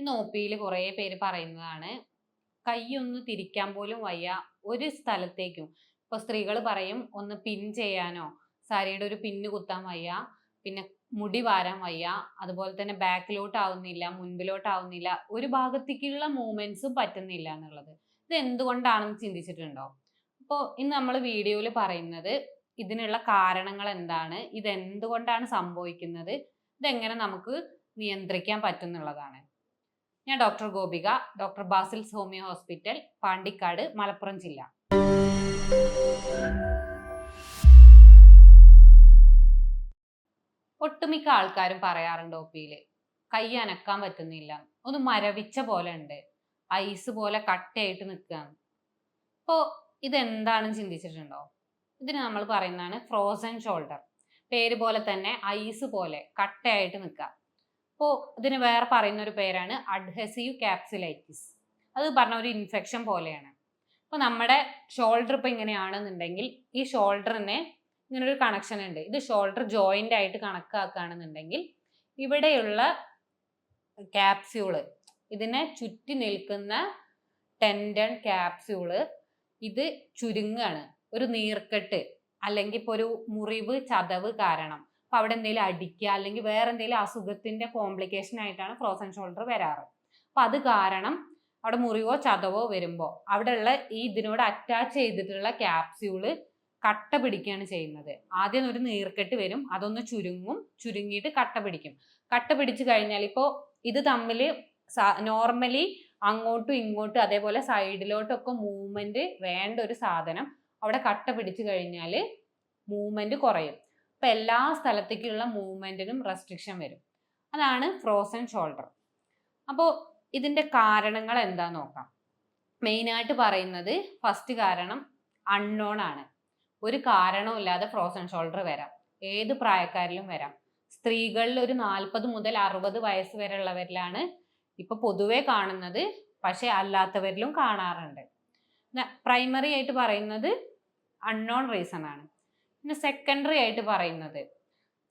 ഈ നോപ്പിയിൽ കുറേ പേര് പറയുന്നതാണ് കൈയൊന്ന് തിരിക്കാൻ പോലും വയ്യ ഒരു സ്ഥലത്തേക്കും. ഇപ്പൊ സ്ത്രീകൾ പറയും ഒന്ന് പിൻ ചെയ്യാനോ സാരിയുടെ ഒരു പിന്ന് കുത്താൻ വയ്യ പിന്നെ മുടി വാരാൻ വയ്യ അതുപോലെ തന്നെ ബാക്കിലോട്ട് ആവുന്നില്ല മുൻപിലോട്ട് ഒരു ഭാഗത്തേക്കുള്ള മൂവ്മെന്റ്സും പറ്റുന്നില്ല എന്നുള്ളത്. ഇത് എന്തുകൊണ്ടാണെന്ന് ചിന്തിച്ചിട്ടുണ്ടോ? അപ്പോൾ ഇന്ന് നമ്മൾ വീഡിയോയിൽ പറയുന്നത് ഇതിനുള്ള കാരണങ്ങൾ എന്താണ് ഇത് എന്തുകൊണ്ടാണ് സംഭവിക്കുന്നത് ഇതെങ്ങനെ നമുക്ക് നിയന്ത്രിക്കാൻ പറ്റുന്നുള്ളതാണ്. ഞാൻ doctor Gopika doctor Basil's homeo hospital Pandikkad Malappuram ജില്ല. ഒട്ടുമിക്ക ആൾക്കാരും പറയാറുണ്ട് ഒപ്പിയിൽ കൈ അനക്കാൻ പറ്റുന്നില്ല. ഒന്ന് മരവിച്ച പോലെ ഉണ്ട്. ഐസ് പോലെ കട്ടയായിട്ട് നിൽക്കുകയാണ്. അപ്പോൾ ഇതെന്താണെന്ന് ചിന്തിച്ചിട്ടുണ്ടോ? ഇതിന് നമ്മൾ പറയുന്നതാണ് ഫ്രോസൺ ഷോൾഡർ പേര് പോലെ തന്നെ ഐസ് പോലെ കട്ടയായിട്ട് നിൽക്കുക. അപ്പോൾ ഇതിന് വേറെ പറയുന്ന ഒരു പേരാണ് അഡ്ഹസീവ് ക്യാപ്സിലൈറ്റിസ് അത് പറഞ്ഞ ഒരു ഇൻഫെക്ഷൻ പോലെയാണ്. അപ്പോൾ നമ്മുടെ ഷോൾഡർ ഇപ്പോൾ ഇങ്ങനെയാണെന്നുണ്ടെങ്കിൽ ഈ ഷോൾഡറിനെ ഇങ്ങനൊരു കണക്ഷൻ ഉണ്ട്. ഇത് ഷോൾഡർ ജോയിന്റ് ആയിട്ട് കണക്കാക്കുകയാണെന്നുണ്ടെങ്കിൽ ഇവിടെയുള്ള ക്യാപ്സ്യൂൾ ഇതിനെ ചുറ്റി നിൽക്കുന്ന ടെൻഡൺ ക്യാപ്സ്യൂൾ ഇത് ചുരുങ്ങാണ്. ഒരു നീർക്കെട്ട് അല്ലെങ്കിൽ ഇപ്പോൾ ഒരു മുറിവ് ചതവ് കാരണം. അപ്പൊ അവിടെ എന്തെങ്കിലും അടിക്കുക അല്ലെങ്കിൽ വേറെ എന്തെങ്കിലും അസുഖത്തിന്റെ കോംപ്ലിക്കേഷൻ ആയിട്ടാണ് ഫ്രോസൺ ഷോൾഡർ വരാറ്. അപ്പൊ അത് കാരണം അവിടെ മുറിവോ ചതവോ വരുമ്പോൾ അവിടെയുള്ള ഈ ഇതിനോട് അറ്റാച്ച് ചെയ്തിട്ടുള്ള ക്യാപ്സ്യൂൾ കട്ട പിടിക്കുകയാണ് ചെയ്യുന്നത്. ആദ്യം ഒരു നീർക്കെട്ട് വരും അതൊന്ന് ചുരുങ്ങും ചുരുങ്ങിയിട്ട് കട്ട പിടിക്കും. കട്ട പിടിച്ചു കഴിഞ്ഞാൽ ഇപ്പോൾ ഇത് തമ്മിൽ നോർമലി അങ്ങോട്ടും ഇങ്ങോട്ടും അതേപോലെ സൈഡിലോട്ടൊക്കെ മൂവ്മെന്റ് വേണ്ട ഒരു സാധനം അവിടെ കട്ട പിടിച്ചു കഴിഞ്ഞാൽ മൂവ്മെന്റ് കുറയും. അപ്പൊ എല്ലാ സ്ഥലത്തേക്കുള്ള മൂവ്മെന്റിനും റെസ്ട്രിക്ഷൻ വരും. അതാണ് ഫ്രോസൺ ഷോൾഡർ അപ്പോൾ ഇതിന്റെ കാരണങ്ങൾ എന്താ നോക്കാം. മെയിനായിട്ട് പറയുന്നത് ഫസ്റ്റ് കാരണം അൺനോൺ ആണ്. ഒരു കാരണവുമില്ലാതെ ഫ്രോസൺ ഷോൾഡർ വരാം. ഏത് പ്രായക്കാരിലും വരാം. സ്ത്രീകളിൽ ഒരു നാൽപ്പത് മുതൽ അറുപത് വയസ്സ് വരെ ഉള്ളവരിലാണ് ഇപ്പൊ പൊതുവെ കാണുന്നത്. പക്ഷെ അല്ലാത്തവരിലും കാണാറുണ്ട്. പ്രൈമറി ആയിട്ട് പറയുന്നത് അൺനോൺ റീസൺ ആണ്. പിന്നെ സെക്കൻഡറി ആയിട്ട് പറയുന്നത്.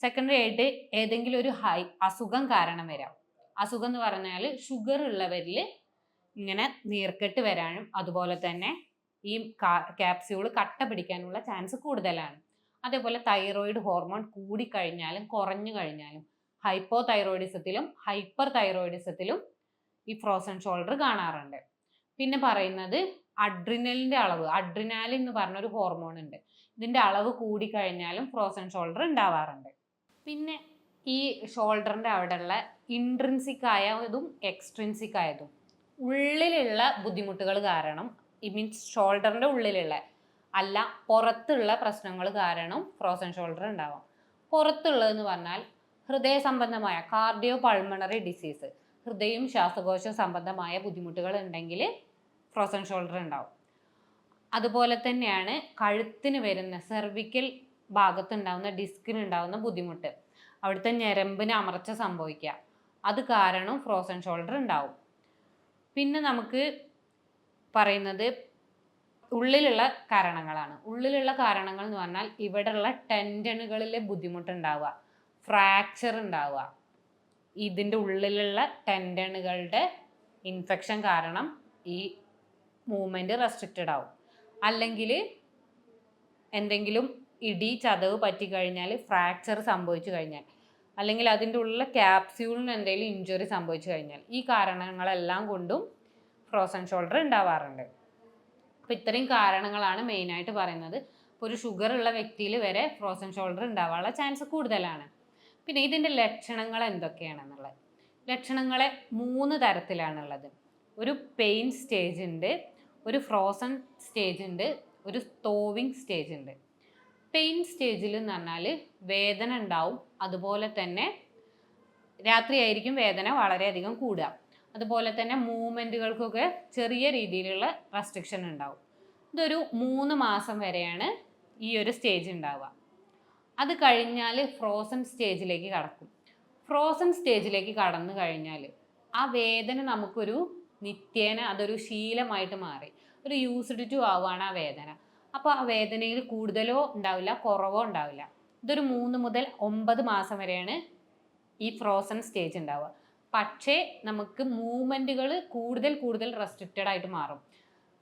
സെക്കൻഡറി ആയിട്ട് ഏതെങ്കിലും ഒരു ഹൈ അസുഖം കാരണം വരാം. അസുഖം എന്ന് പറഞ്ഞാൽ ഷുഗർ ഉള്ളവരിൽ ഇങ്ങനെ നീർക്കെട്ട് വരാനും അതുപോലെ തന്നെ ഈ ക്യാപ്സ്യൂൾ കട്ട പിടിക്കാനുള്ള ചാൻസ് കൂടുതലാണ്. അതേപോലെ തൈറോയിഡ് ഹോർമോൺ കൂടിക്കഴിഞ്ഞാലും കുറഞ്ഞു കഴിഞ്ഞാലും ഹൈപ്പോ തൈറോയിഡിസത്തിലും ഹൈപ്പർ തൈറോയിഡിസത്തിലും ഈ ഫ്രോസൺ ഷോൾഡർ കാണാറുണ്ട്. പിന്നെ പറയുന്നത് അഡ്രിനലിന്റെ അളവ് അഡ്രിനാലിൻ എന്ന് പറഞ്ഞ ഒരു ഹോർമോൺ ഉണ്ട്. ഇതിന്റെ അളവ് കൂടിക്കഴിഞ്ഞാലും ഫ്രോസൺ ഷോൾഡർ ഉണ്ടാവാറുണ്ട്. പിന്നെ ഈ ഷോൾഡറിന്റെ അവിടെയുള്ള ഇൻട്രിൻസിക് ആയതും എക്സ്ട്രിൻസിക് ആയതും ഉള്ളിലുള്ള ബുദ്ധിമുട്ടുകൾ കാരണം ഈ മീൻസ് ഷോൾഡറിന്റെ ഉള്ളിലുള്ള അല്ല പുറത്തുള്ള പ്രശ്നങ്ങൾ കാരണം ഫ്രോസൺ ഷോൾഡർ ഉണ്ടാവാം. പുറത്തുള്ളതെന്ന് പറഞ്ഞാൽ ഹൃദയ സംബന്ധമായ കാർഡിയോ പൾമണറി ഡിസീസ് ഹൃദയം ശ്വാസകോശ സംബന്ധമായ ബുദ്ധിമുട്ടുകൾ ഉണ്ടെങ്കിൽ ഫ്രോസൺ ഷോൾഡർ ഉണ്ടാവും. അതുപോലെ തന്നെയാണ് കഴുത്തിന് വരുന്ന സെർവിക്കൽ ഭാഗത്തുണ്ടാവുന്ന ഡിസ്കിന് ഉണ്ടാവുന്ന ബുദ്ധിമുട്ട്. അവിടുത്തെ ഞരമ്പിന് അമർച്ച സംഭവിക്കുക. അത് കാരണം ഫ്രോസൺ ഷോൾഡർ ഉണ്ടാവും. പിന്നെ നമുക്ക് പറയുന്നത് ഉള്ളിലുള്ള കാരണങ്ങളാണ്. ഉള്ളിലുള്ള കാരണങ്ങൾ എന്ന് പറഞ്ഞാൽ ഇവിടെയുള്ള ടെൻഡനുകളിലെ ബുദ്ധിമുട്ടുണ്ടാവുക ഫ്രാക്ചർ ഉണ്ടാവുക. ഇതിന്റെ ഉള്ളിലുള്ള ടെൻഡനുകളുടെ ഇൻഫെക്ഷൻ കാരണം ഈ മൂവ്മെന്റ് റെസ്ട്രിക്റ്റഡ് ആവും. അല്ലെങ്കിൽ എന്തെങ്കിലും ഇടി ചതവ് പറ്റിക്കഴിഞ്ഞാൽ ഫ്രാക്ചർ സംഭവിച്ചു കഴിഞ്ഞാൽ അല്ലെങ്കിൽ അതിന്റെ ഉള്ളിലെ ക്യാപ്സ്യൂളിന് എന്തെങ്കിലും ഇഞ്ചുറി സംഭവിച്ചു കഴിഞ്ഞാൽ ഈ കാരണങ്ങളെല്ലാം കൊണ്ടും ഫ്രോസൺ ഷോൾഡർ ഉണ്ടാവാറുണ്ട്. അപ്പോൾ ഇത്രയും കാരണങ്ങളാണ് മെയിനായിട്ട് പറയുന്നത്. ഇപ്പോൾ ഒരു ഷുഗർ ഉള്ള വ്യക്തിയിൽ വരെ ഫ്രോസൺ ഷോൾഡർ ഉണ്ടാവാനുള്ള ചാൻസ് കൂടുതലാണ്. പിന്നെ ഇതിന്റെ ലക്ഷണങ്ങൾ എന്തൊക്കെയാണെന്നുള്ളത്? ലക്ഷണങ്ങളെ മൂന്ന് തരത്തിലാണുള്ളത്. ഒരു പെയിൻ സ്റ്റേജ് ഉണ്ട്. ഒരു ഫ്രോസൺ സ്റ്റേജ് ഉണ്ട് ഒരു തോവിങ് സ്റ്റേജ് ഉണ്ട്. പെയിൻ സ്റ്റേജിൽ എന്ന് പറഞ്ഞാൽ വേദന ഉണ്ടാവും അതുപോലെ തന്നെ രാത്രിയായിരിക്കും വേദന വളരെയധികം കൂടുക. അതുപോലെ തന്നെ മൂവ്മെന്റുകൾക്കൊക്കെ ചെറിയ രീതിയിലുള്ള റെസ്ട്രിക്ഷൻ ഉണ്ടാവും. ഇതൊരു മൂന്ന് മാസം വരെയാണ് ഈ ഒരു സ്റ്റേജ് ഉണ്ടാവുക. അത് കഴിഞ്ഞാൽ ഫ്രോസൺ സ്റ്റേജിലേക്ക് കടക്കും. ഫ്രോസൺ സ്റ്റേജിലേക്ക് കടന്നു കഴിഞ്ഞാൽ ആ വേദന നമുക്കൊരു നിത്യേന അതൊരു ശീലമായിട്ട് മാറി. ഒരു യൂസ്ഡ് ടു ആവുകയാണ് ആ വേദന. അപ്പോൾ ആ വേദനയിൽ കൂടുതലോ ഉണ്ടാവില്ല കുറവോ ഉണ്ടാവില്ല. ഇതൊരു മൂന്ന് മുതൽ ഒമ്പത് മാസം വരെയാണ് ഈ ഫ്രോസൺ സ്റ്റേജ് ഉണ്ടാവുക. പക്ഷേ നമുക്ക് മൂവ്മെന്റുകൾ കൂടുതൽ കൂടുതൽ റെസ്ട്രിക്റ്റഡ് ആയിട്ട് മാറും.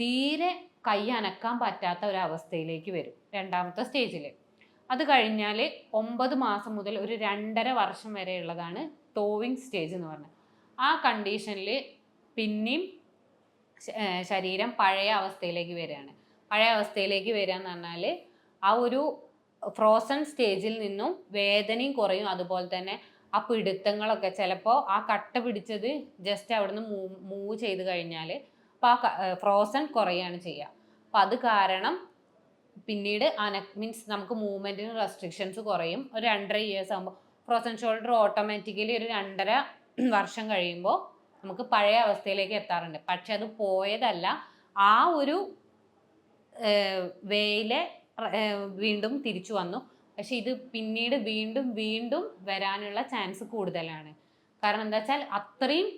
തീരെ കൈ അനക്കാൻ പറ്റാത്ത ഒരു അവസ്ഥയിലേക്ക് വരും രണ്ടാമത്തെ സ്റ്റേജിൽ അത് കഴിഞ്ഞാൽ ഒമ്പത് മാസം മുതൽ ഒരു രണ്ടര വർഷം വരെയുള്ളതാണ് ടോവിങ് സ്റ്റേജ് എന്ന് പറഞ്ഞത്. ആ കണ്ടീഷനിൽ പിന്നെയും ശരീരം പഴയ അവസ്ഥയിലേക്ക് വരികയാണ്. പഴയ അവസ്ഥയിലേക്ക് വരിക എന്ന് പറഞ്ഞാൽ ആ ഒരു ഫ്രോസൺ സ്റ്റേജിൽ നിന്നും വേദനയും കുറയും. അതുപോലെ തന്നെ ആ പിടുത്തങ്ങളൊക്കെ ചിലപ്പോൾ ആ കട്ട പിടിച്ചത് ജസ്റ്റ് അവിടുന്ന് മൂവ് മൂവ് ചെയ്ത് കഴിഞ്ഞാൽ അപ്പോൾ ആ ഫ്രോസൺ കുറയാണ് ചെയ്യുക. അപ്പം അത് കാരണം പിന്നീട് അന മീൻസ് നമുക്ക് മൂവ്മെന്റിന് റെസ്ട്രിക്ഷൻസ് കുറയും. ഒരു രണ്ടര ഇയേഴ്സ് ആകുമ്പോൾ ഫ്രോസൺ ഷോൾഡർ ഓട്ടോമാറ്റിക്കലി ഒരു രണ്ടര വർഷം കഴിയുമ്പോൾ നമുക്ക് പഴയ അവസ്ഥയിലേക്ക് എത്താറുണ്ട്. പക്ഷെ അത് പോയതല്ല. ആ ഒരു വേയിലെ വീണ്ടും തിരിച്ചു വന്നു. പക്ഷെ ഇത് പിന്നീട് വീണ്ടും വീണ്ടും വരാനുള്ള ചാൻസ് കൂടുതലാണ്. കാരണം എന്താ വെച്ചാൽ അത്രയും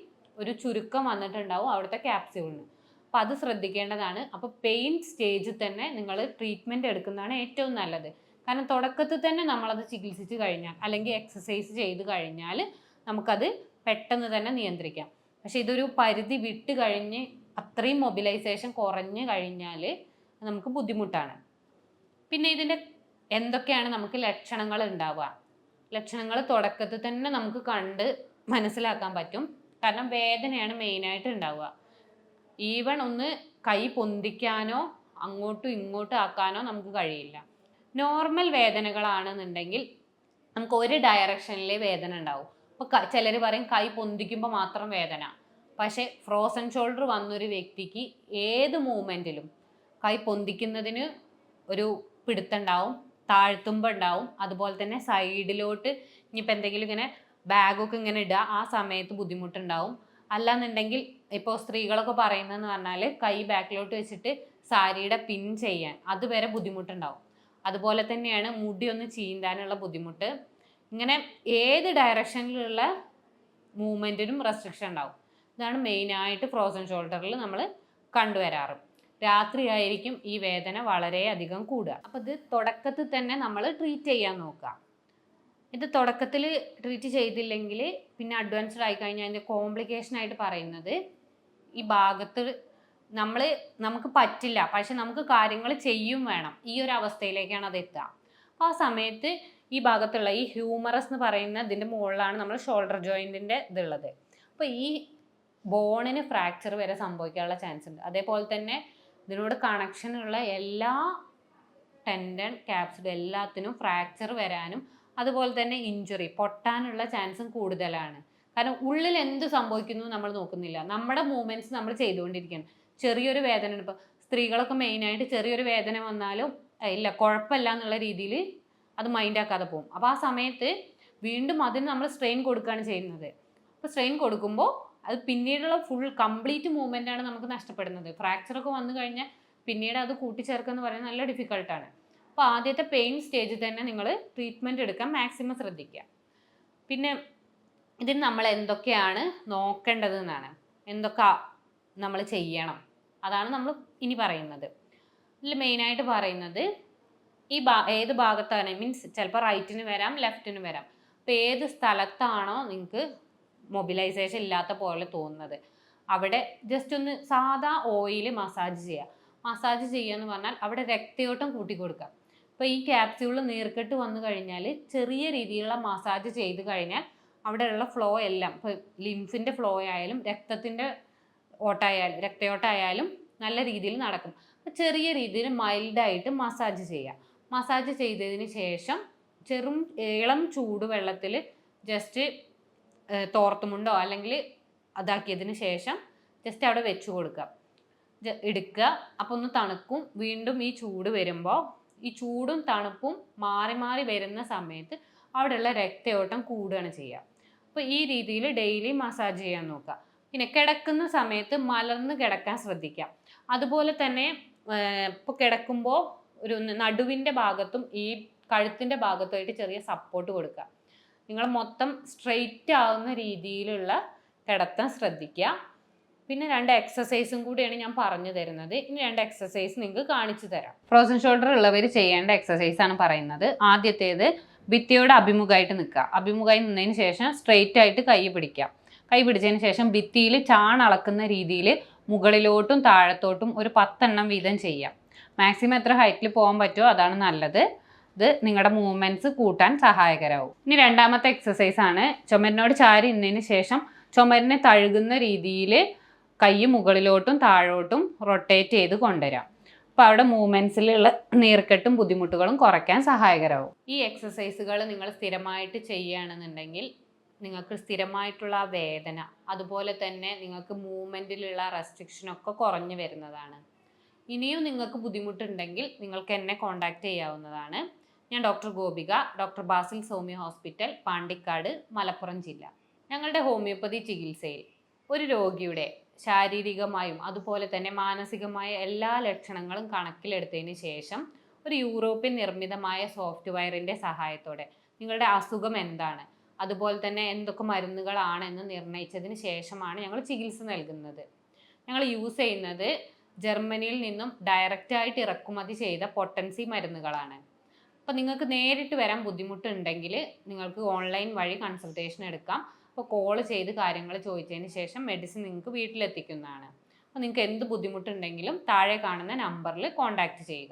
ഒരു ചുരുക്കം വന്നിട്ടുണ്ടാവും അവിടുത്തെ ക്യാപ്സ്യൂളിന്. അപ്പം അത് ശ്രദ്ധിക്കേണ്ടതാണ്. അപ്പോൾ പെയിൻ സ്റ്റേജിൽ തന്നെ നിങ്ങൾ ട്രീറ്റ്മെന്റ് എടുക്കുന്നതാണ് ഏറ്റവും നല്ലത്. കാരണം തുടക്കത്തിൽ തന്നെ നമ്മളത് ചികിത്സിച്ച് കഴിഞ്ഞാൽ അല്ലെങ്കിൽ എക്സസൈസ് ചെയ്ത് കഴിഞ്ഞാൽ നമുക്കത് പെട്ടെന്ന് തന്നെ നിയന്ത്രിക്കാം. പക്ഷെ ഇതൊരു പരിധി വിട്ട് കഴിഞ്ഞ് അത്രയും മൊബിലൈസേഷൻ കുറഞ്ഞു കഴിഞ്ഞാൽ നമുക്ക് ബുദ്ധിമുട്ടാണ്. പിന്നെ ഇതിന്റെ എന്തൊക്കെയാണ് നമുക്ക് ലക്ഷണങ്ങൾ ഉണ്ടാവുക? ലക്ഷണങ്ങൾ തുടക്കത്തിൽ തന്നെ നമുക്ക് കണ്ട് മനസ്സിലാക്കാൻ പറ്റും. കാരണം വേദനയാണ് മെയിനായിട്ട് ഉണ്ടാവുക. ഈവൺ ഒന്ന് കൈ പൊന്തിക്കാനോ അങ്ങോട്ടും ഇങ്ങോട്ടും ആക്കാനോ നമുക്ക് കഴിയില്ല. നോർമൽ വേദനകളാണെന്നുണ്ടെങ്കിൽ നമുക്ക് ഒരു ഡയറക്ഷനിലെ വേദന ഉണ്ടാവും. ഇപ്പോൾ ചിലർ പറയും കൈ പൊന്തിക്കുമ്പോൾ മാത്രം വേദന. പക്ഷേ ഫ്രോസൺ ഷോൾഡർ വന്നൊരു വ്യക്തിക്ക് ഏത് മൂവ്മെന്റിലും കൈ പൊന്തിക്കുന്നതിന് ഒരു പിടുത്തുണ്ടാവും താഴ്ത്തുമ്പോൾ ഉണ്ടാവും അതുപോലെ തന്നെ സൈഡിലോട്ട് ഇനിയിപ്പോൾ എന്തെങ്കിലും ഇങ്ങനെ ബാഗൊക്കെ ഇങ്ങനെ ഇടുക ആ സമയത്ത് ബുദ്ധിമുട്ടുണ്ടാവും. അല്ലാന്നുണ്ടെങ്കിൽ ഇപ്പോൾ സ്ത്രീകളൊക്കെ പറയുന്നതെന്ന് പറഞ്ഞാൽ കൈ ബാക്കിലോട്ട് വെച്ചിട്ട് സാരിയുടെ പിൻ ചെയ്യാൻ അതുവരെ ബുദ്ധിമുട്ടുണ്ടാവും. അതുപോലെ തന്നെയാണ് മുടി ഒന്ന് ചീന്താനുള്ള ബുദ്ധിമുട്ട്. ഇങ്ങനെ ഏത് ഡയറക്ഷനിലുള്ള മൂവ്മെന്റിനും റെസ്ട്രിക്ഷൻ ഉണ്ടാവും. ഇതാണ് മെയിനായിട്ട് ഫ്രോസൺ ഷോൾഡറിൽ നമ്മൾ കണ്ടുവരാറ്. രാത്രിയായിരിക്കും ഈ വേദന വളരെയധികം കൂടുക. അപ്പോൾ ഇത് തുടക്കത്തിൽ തന്നെ നമ്മൾ ട്രീറ്റ് ചെയ്യാൻ നോക്കുക. ഇത് തുടക്കത്തിൽ ട്രീറ്റ് ചെയ്തില്ലെങ്കിൽ പിന്നെ അഡ്വാൻസ്ഡ് ആയി കഴിഞ്ഞാൽ അതിന്റെ കോംപ്ലിക്കേഷൻ ആയിട്ട് പറയുന്നത് ഈ ഭാഗത്ത് നമ്മൾ നമുക്ക് പറ്റില്ല. പക്ഷെ നമുക്ക് കാര്യങ്ങൾ ചെയ്യും വേണം. ഈ ഒരു അവസ്ഥയിലേക്കാണ് അത് എത്തുക. അപ്പോൾ ആ സമയത്ത് ഈ ഭാഗത്തുള്ള ഈ ഹ്യൂമറസ് എന്ന് പറയുന്ന ഇതിന്റെ മുകളിലാണ് നമ്മൾ ഷോൾഡർ ജോയിന്റിന്റെ ഇതുള്ളത്. അപ്പോൾ ഈ ബോണിന് ഫ്രാക്ചർ വരെ സംഭവിക്കാനുള്ള ചാൻസ് ഉണ്ട്. അതേപോലെ തന്നെ ഇതിനോട് കണക്ഷനുള്ള എല്ലാ ടെൻഡൻ ക്യാപ്സിഡ് എല്ലാത്തിനും ഫ്രാക്ചർ വരാനും അതുപോലെ തന്നെ ഇഞ്ചുറി പൊട്ടാനുള്ള ചാൻസും കൂടുതലാണ്. കാരണം ഉള്ളിൽ എന്ത് സംഭവിക്കുന്നു നമ്മൾ നോക്കുന്നില്ല. നമ്മുടെ മൂവ്മെന്റ്സ് നമ്മൾ ചെയ്തുകൊണ്ടിരിക്കുകയാണ്. ചെറിയൊരു വേദന ഇപ്പോൾ സ്ത്രീകളൊക്കെ മെയിനായിട്ട് ചെറിയൊരു വേദന വന്നാലും "ഏയ് ഇല്ല കുഴപ്പമില്ല എന്നുള്ള രീതിയിൽ അത് മൈൻഡ് ആക്കാതെ പോകും അപ്പോൾ ആ സമയത്ത് വീണ്ടും അതിന് നമ്മൾ സ്ട്രെയിൻ കൊടുക്കുകയാണ് ചെയ്യുന്നത്. അപ്പോൾ സ്ട്രെയിൻ കൊടുക്കുമ്പോൾ അത് പിന്നീടുള്ള ഫുൾ കംപ്ലീറ്റ് മൂവ്മെന്റ് ആണ് നമുക്ക് നഷ്ടപ്പെടുന്നത്. ഫ്രാക്ചർ ഒക്കെ വന്നു കഴിഞ്ഞാൽ പിന്നീട് അത് കൂട്ടിച്ചേർക്കുക എന്ന് പറയുന്നത് നല്ല ഡിഫിക്കൾട്ടാണ് അപ്പോൾ ആദ്യത്തെ പെയിൻ സ്റ്റേജിൽ തന്നെ നിങ്ങൾ ട്രീറ്റ്മെന്റ് എടുക്കാൻ മാക്സിമം ശ്രദ്ധിക്കുക. പിന്നെ ഇതിന് നമ്മൾ എന്തൊക്കെയാണ് നോക്കേണ്ടത് എന്നാണ്. എന്തൊക്കെ നമ്മൾ ചെയ്യണം. അതാണ് നമ്മൾ ഇനി പറയുന്നത്. ഇതിൽ മെയിനായിട്ട് പറയുന്നത് ഈ ഭാ ഏത് ഭാഗത്താണ്? മീൻസ് ചിലപ്പോൾ റൈറ്റിന് വരാം ലെഫ്റ്റിന് വരാം. അപ്പോൾ ഏത് സ്ഥലത്താണോ നിങ്ങൾക്ക് മൊബിലൈസേഷൻ ഇല്ലാത്ത പോലെ തോന്നുന്നത്. അവിടെ ജസ്റ്റ് ഒന്ന് സാധാ ഓയിൽ മസാജ് ചെയ്യുക മസാജ് ചെയ്യുക എന്ന് പറഞ്ഞാൽ അവിടെ രക്തയോട്ടം കൂട്ടി കൊടുക്കുക ഇപ്പോൾ ഈ ക്യാപ്സ്യൂൾ നീർക്കെട്ട് വന്നു കഴിഞ്ഞാൽ ചെറിയ രീതിയിലുള്ള മസാജ് ചെയ്ത് കഴിഞ്ഞാൽ അവിടെയുള്ള ഫ്ലോ എല്ലാം ഇപ്പോൾ ലിംഫിന്റെ ഫ്ലോ ആയാലും രക്തത്തിന്റെ ഓട്ടായാലും രക്തയോട്ടായാലും നല്ല രീതിയിൽ നടക്കും. ചെറിയ രീതിയിൽ മൈൽഡായിട്ട് മസാജ് ചെയ്യുക മസാജ് ചെയ്തതിന് ശേഷം ചെറും ഇളം ചൂടുവെള്ളത്തിൽ ജസ്റ്റ് തോർത്തുമുണ്ടോ അല്ലെങ്കിൽ അതാക്കിയതിന് ശേഷം ജസ്റ്റ് അവിടെ വെച്ച് കൊടുക്കുക. എടുക്കുക. അപ്പോൾ ഒന്ന് തണുക്കും. വീണ്ടും ഈ ചൂട് വരുമ്പോൾ ഈ ചൂടും തണുപ്പും മാറി മാറി വരുന്ന സമയത്ത് അവിടെയുള്ള രക്തയോട്ടം കൂടുകയാണ് ചെയ്യുക. അപ്പോൾ ഈ രീതിയിൽ ഡെയിലി മസാജ് ചെയ്യാൻ നോക്കുക. പിന്നെ കിടക്കുന്ന സമയത്ത് മലർന്ന് കിടക്കാൻ ശ്രദ്ധിക്കുക. അതുപോലെ തന്നെ ഇപ്പോൾ കിടക്കുമ്പോൾ ഒരു നടുവിന്റെ ഭാഗത്തും ഈ കഴുത്തിന്റെ ഭാഗത്തുമായിട്ട് ചെറിയ സപ്പോർട്ട് കൊടുക്കുക. നിങ്ങൾ മൊത്തം സ്ട്രെയിറ്റ് ആവുന്ന രീതിയിലുള്ള കിടത്താൻ ശ്രദ്ധിക്കുക. പിന്നെ രണ്ട് എക്സസൈസും കൂടിയാണ് ഞാൻ പറഞ്ഞു തരുന്നത്. ഇനി രണ്ട് എക്സസൈസ് നിങ്ങൾക്ക് കാണിച്ചു തരാം. ഫ്രോസൺ ഷോൾഡർ ഉള്ളവർ ചെയ്യേണ്ട എക്സസൈസ് ആണ് പറയുന്നത്. ആദ്യത്തേത് ഭിത്തിയോട് അഭിമുഖമായിട്ട് നിൽക്കുക. അഭിമുഖമായി നിന്നതിന് ശേഷം സ്ട്രെയിറ്റ് ആയിട്ട് കൈ പിടിക്കുക. കൈ പിടിച്ചതിന് ശേഷം ഭിത്തിയിൽ ചാണളക്കുന്ന രീതിയിൽ മുകളിലോട്ടും താഴത്തോട്ടും ഒരു പത്തെണ്ണം വീതം ചെയ്യാം മാക്സിമം എത്ര ഹൈറ്റിൽ പോകാൻ പറ്റുമോ അതാണ് നല്ലത്. ഇത് നിങ്ങളുടെ മൂവ്മെന്റ്സ് കൂട്ടാൻ സഹായകരാവും. ഇനി രണ്ടാമത്തെ എക്സസൈസ് ആണ്. ചുമരിനോട് ചാരി ഇന്നതിന് ശേഷം ചുമരിനെ തഴുകുന്ന രീതിയിൽ കൈ മുകളിലോട്ടും താഴോട്ടും റൊട്ടേറ്റ് ചെയ്ത് കൊണ്ടുവരാം. അപ്പോൾ അവിടെ മൂവ്മെന്റ്സിലുള്ള നീർക്കെട്ടും ബുദ്ധിമുട്ടുകളും കുറയ്ക്കാൻ സഹായകരാവും. ഈ എക്സസൈസുകൾ നിങ്ങൾ സ്ഥിരമായിട്ട് ചെയ്യുകയാണെന്നുണ്ടെങ്കിൽ നിങ്ങൾക്ക് സ്ഥിരമായിട്ടുള്ള വേദന അതുപോലെ തന്നെ നിങ്ങൾക്ക് മൂവ്മെന്റിലുള്ള റെസ്ട്രിക്ഷനൊക്കെ കുറഞ്ഞു വരുന്നതാണ്. ഇനിയും നിങ്ങൾക്ക് ബുദ്ധിമുട്ടുണ്ടെങ്കിൽ നിങ്ങൾക്ക് എന്നെ കോൺടാക്റ്റ് ചെയ്യാവുന്നതാണ്. ഞാൻ doctor Gopika doctor Basil Soumya hospital Pandikkad Malappuram ജില്ല. ഞങ്ങളുടെ ഹോമിയോപ്പതി ചികിത്സയിൽ ഒരു രോഗിയുടെ ശാരീരികമായും അതുപോലെ തന്നെ മാനസികമായ എല്ലാ ലക്ഷണങ്ങളും കണക്കിലെടുത്തതിന് ശേഷം ഒരു യൂറോപ്യൻ നിർമ്മിതമായ സോഫ്റ്റ്വെയറിന്റെ സഹായത്തോടെ നിങ്ങളുടെ അസുഖം എന്താണ്? അതുപോലെ തന്നെ എന്തൊക്കെ മരുന്നുകളാണ് എന്ന് നിർണയിച്ചതിന് ശേഷമാണ് ഞങ്ങൾ ചികിത്സ നൽകുന്നത്. ഞങ്ങൾ യൂസ് ചെയ്യുന്നത് ജർമ്മനിയിൽ നിന്നും ഡയറക്റ്റ് ആയിട്ട് ഇറക്കുമതി ചെയ്ത പൊട്ടൻസി മരുന്നുകളാണ്. അപ്പോൾ നിങ്ങൾക്ക് നേരിട്ട് വരാൻ ബുദ്ധിമുട്ടുണ്ടെങ്കിൽ നിങ്ങൾക്ക് ഓൺലൈൻ വഴി കൺസൾട്ടേഷൻ എടുക്കാം. അപ്പോൾ കോൾ ചെയ്ത് കാര്യങ്ങൾ ചോദിച്ചതിന് ശേഷം മെഡിസിൻ നിങ്ങൾക്ക് വീട്ടിലെത്തിക്കുന്നതാണ്. അപ്പോൾ നിങ്ങൾക്ക് എന്ത് ബുദ്ധിമുട്ടുണ്ടെങ്കിലും താഴെ കാണുന്ന നമ്പറിൽ കോൺടാക്റ്റ് ചെയ്യുക.